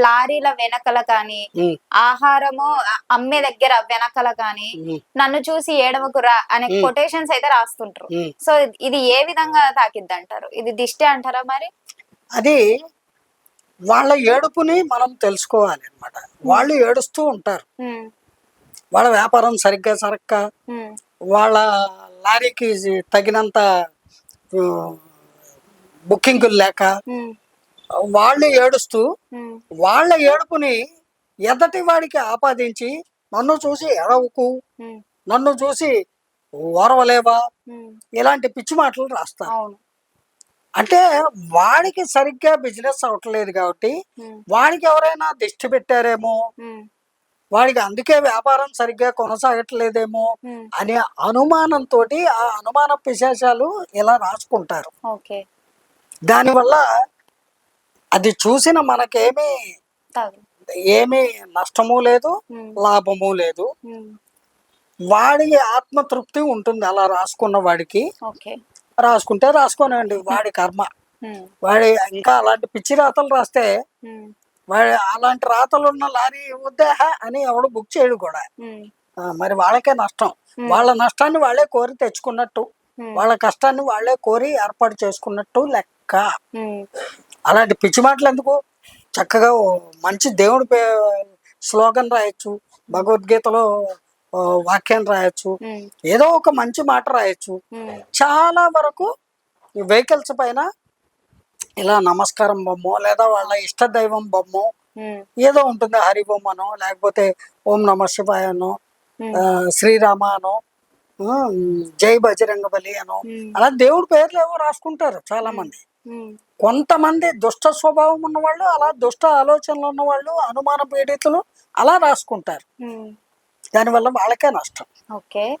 లారీల వెనకల కానీ ఆహారము అమ్మే దగ్గర వెనకల కానీ నన్ను చూసి ఏడవకురా అనే. కొటేషన్స్ అయితే రాస్తుంటారు. సో ఇది ఏ విధంగా తాకిద్ది అంటారు ఇది దిష్టి అంటారా మరి? అది వాళ్ళ ఏడుపుని మనం తెలుసుకోవాలి అన్నమాట వాళ్ళు ఏడుస్తూ ఉంటారు. వాళ్ళ వ్యాపారం సరిగ్గా సరక్క వాళ్ళ లారీకి తగినంత ఆ, బుకింగులు లేక వాళ్ళు ఏడుస్తూ వాళ్ళ ఏడుపుని ఎదటి వాడికి ఆపాదించి నన్ను చూసి ఎడవకు నన్ను చూసి ఓరవలేవా. ఇలాంటి పిచ్చి మాటలు రాస్తారు. అంటే వాడికి సరిగ్గా బిజినెస్ అవ్వట్లేదు కాబట్టి వాడికి ఎవరైనా దిష్టి పెట్టారేమో వాడికి అందుకే వ్యాపారం సరిగ్గా కొనసాగట్లేదేమో. అనే అనుమానంతో ఆ అనుమాన పిశాచాలు ఇలా రాసుకుంటారు. ఓకే. దానివల్ల అది చూసిన మనకేమీ ఏమీ నష్టము లేదు లాభము లేదు. వాడికి ఆత్మతృప్తి ఉంటుంది అలా రాసుకున్న వాడికి. రాసుకుంటే రాసుకోనండి వాడి కర్మ. వాడి ఇంకా అలాంటి పిచ్చి రాతలు రాస్తే వాడి అలాంటి రాతలు ఉన్న లారీ వద్దాహ అని ఎవడు బుక్ చేయడు కూడా. మరి వాళ్ళకే నష్టం. వాళ్ళ నష్టాన్ని వాళ్ళే కోరి తెచ్చుకున్నట్టు. వాళ్ళ కష్టాన్ని వాళ్ళే కోరి ఏర్పాటు చేసుకున్నట్టు లెక్క. అలాంటి పిచ్చి మాటలు ఎందుకు? చక్కగా మంచి దేవుడి స్లోగన్ రాయొచ్చు భగవద్గీతలో ఓ వాక్యం రాయొచ్చు ఏదో ఒక మంచి మాట రాయొచ్చు. చాలా వరకు వెహికల్స్ పైన ఇలా నమస్కారం బొమ్మో లేదా వాళ్ళ ఇష్ట దైవం బొమ్మో ఏదో ఉంటుంది హరి బొమ్మనో లేకపోతే ఓం నమ శివాయనో శ్రీరామ అనో జై బజరంగ బలి అనో అలా దేవుడి పేర్లు ఏవో రాసుకుంటారు? చాలా మంది. కొంతమంది దుష్ట స్వభావం ఉన్నవాళ్ళు అలా దుష్ట ఆలోచనలు ఉన్నవాళ్ళు అనుమాన పీడితులు అలా రాసుకుంటారు. దానివల్ల వాళ్ళకే నష్టం. ఓకే.